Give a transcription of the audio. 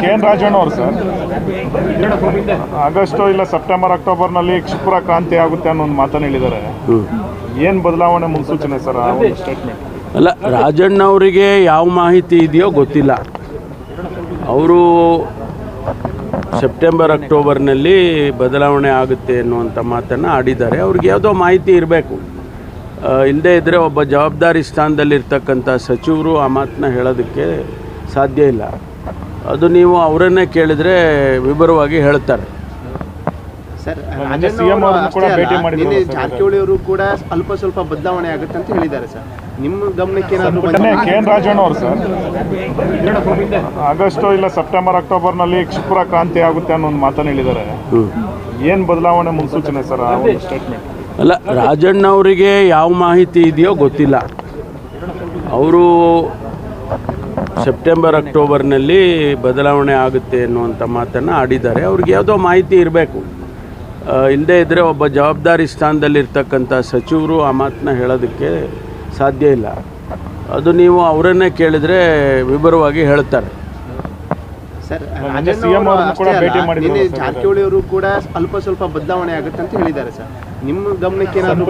K N Rajanna ಅವರು sir. August ಇಲ್ಲ September ಅಕ್ಟೋಬರ್ನಲ್ಲಿ ಕ್ಷಿಪ್ರ ಕ್ರಾಂತಿ ಆಗುತ್ತೆ ಅನ್ನೋ ಒಂದು ಮಾತನ್ನು ಹೇಳಿದ್ದಾರೆ. ಏನು ಬದಲಾವಣೆ ಮುನ್ಸೂಚನೆ ಸರ್ ಆ ಒಂದು ಸ್ಟೇಟ್ಮೆಂಟ್ ಅಲ್ಲ ರಾಜಣ್ಣವರಿಗೆ ಯಾವ ಮಾಹಿತಿ ಇದೆಯೋ ಗೊತ್ತಿಲ್ಲ. ಅವರು ಸೆಪ್ಟೆಂಬರ್ ಅಕ್ಟೋಬರ್ನಲ್ಲಿ ಬದಲಾವಣೆ ಆಗುತ್ತೆ ಅನ್ನುವಂಥ ಮಾತನ್ನು ಆಡಿದ್ದಾರೆ. ಅವ್ರಿಗೆ ಯಾವುದೋ ಮಾಹಿತಿ ಇರಬೇಕು. ಇಲ್ಲದೇ ಇದ್ದರೆ ಒಬ್ಬ ಜವಾಬ್ದಾರಿ ಸ್ಥಾನದಲ್ಲಿರ್ತಕ್ಕಂಥ ಸಚಿವರು ಆ ಮಾತನ್ನ ಹೇಳೋದಕ್ಕೆ ಸಾಧ್ಯ ಇಲ್ಲ. ಅದು ನೀವು ಅವರನ್ನೇ ಕೇಳಿದರೆ ವಿವರವಾಗಿ ಹೇಳ್ತಾರೆ. ಸರ್ ಜಾರಕಿಹೊಳಿ ಅವರು ಕೂಡ ಅಲ್ಪ ಸ್ವಲ್ಪ ಬದಲಾವಣೆ ಆಗುತ್ತೆ ಅಂತ ಹೇಳಿದ್ದಾರೆ ಸರ್. ನಿಮ್ಮ ಗಮನಕ್ಕೆ ಕೆ ಎನ್ ರಾಜಣ್ಣ ಅವರು ಸರ್. ಆಗಸ್ಟ್ ಇಲ್ಲ ಸೆಪ್ಟೆಂಬರ್ ಅಕ್ಟೋಬರ್ನಲ್ಲಿ ಕ್ಷಿಪ್ರ ಕ್ರಾಂತಿ ಆಗುತ್ತೆ ಅನ್ನೋ ಒಂದು ಮಾತನ್ನು ಹೇಳಿದ್ದಾರೆ. ಏನು ಬದಲಾವಣೆ ಮುನ್ಸೂಚನೆ ಸರ್ ಆ ಒಂದು ಸ್ಟೇಟ್ಮೆಂಟ್ ಅಲ್ಲ ರಾಜಣ್ಣವರಿಗೆ ಯಾವ ಮಾಹಿತಿ ಇದೆಯೋ ಗೊತ್ತಿಲ್ಲ. ಅವರು ಸೆಪ್ಟೆಂಬರ್ ಅಕ್ಟೋಬರ್ನಲ್ಲಿ ಬದಲಾವಣೆ ಆಗುತ್ತೆ ಅನ್ನುವಂಥ ಮಾತನ್ನು ಆಡಿದ್ದಾರೆ. ಅವ್ರಿಗೆ ಯಾವುದೋ ಮಾಹಿತಿ ಇರಬೇಕು. ಇಲ್ಲದೇ ಇದ್ದರೆ ಒಬ್ಬ ಜವಾಬ್ದಾರಿ ಸ್ಥಾನದಲ್ಲಿರ್ತಕ್ಕಂಥ ಸಚಿವರು ಆ ಮಾತನ್ನ ಹೇಳೋದಕ್ಕೆ ಸಾಧ್ಯ ಇಲ್ಲ. ಅದು ನೀವು ಅವರನ್ನೇ ಕೇಳಿದರೆ ವಿವರವಾಗಿ ಹೇಳ್ತಾರೆ. ಸರ್ ನಿನ್ನೆ CM ಅವ್ರನ್ನು ಕೂಡ ಭೇಟಿ ಮಾಡಿದ್ರು ನಿನ್ನೆ ಸರ್. ಜಾರಕಿಹೊಳಿ ಅವರು ಕೂಡ ಅಲ್ಪ ಸ್ವಲ್ಪ ಬದಲಾವಣೆ ಆಗುತ್ತೆ ಅಂತ ಹೇಳಿದ್ದಾರೆ ಸರ್. ನಿಮ್ಮ ಗಮನಕ್ಕೆ ಏನಾದ್ರು